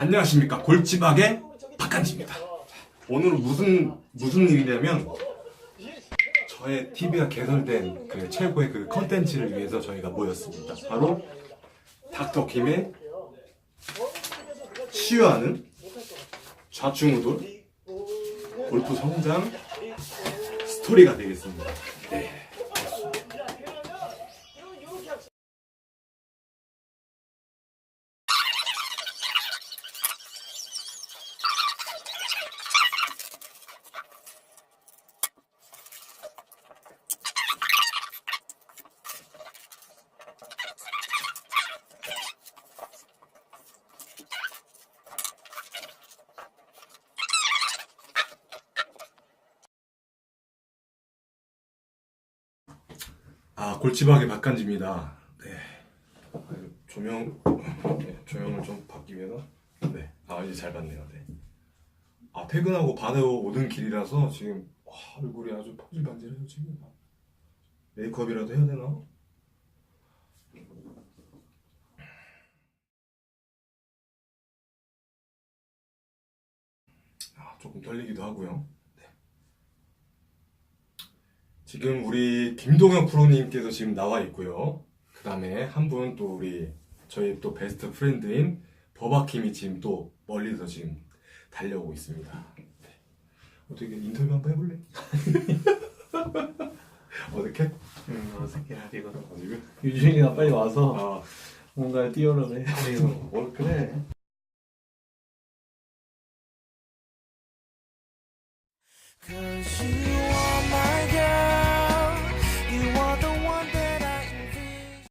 안녕하십니까 골치박의 박한지입니다. 오늘은 무슨 무슨 일이냐면 저의 TV가 개설된 그 최고의 그 컨텐츠를 위해서 저희가 모였습니다. 바로 닥터 김의 치유하는 좌충우돌 골프 성장 스토리가 되겠습니다. 네. 아 골치박의 박간지입니다. 네. 조명 네, 조명을 좀 바뀌면서 네. 아 이제 잘 봤네요. 네. 아 퇴근하고 반에 오는 길이라서 지금 와, 얼굴이 아주 퍼질반질해요 지금. 메이크업이라도 해야 되나? 아 조금 떨리기도 하고요. 네. 지금 우리 김동현 프로님께서 지금 나와 있고요. 그 다음에 한 분 또 우리 저희 또 베스트 프렌드인 버바킴이 지금 또 멀리서 지금 달려오고 있습니다. 네. 어떻게 인터뷰 한번 해볼래? 어떻게? 음, 어색해 이거 아, 지금? 유준이가 빨리 와서 아, 뭔가 해 아이고, 뭘 그래? You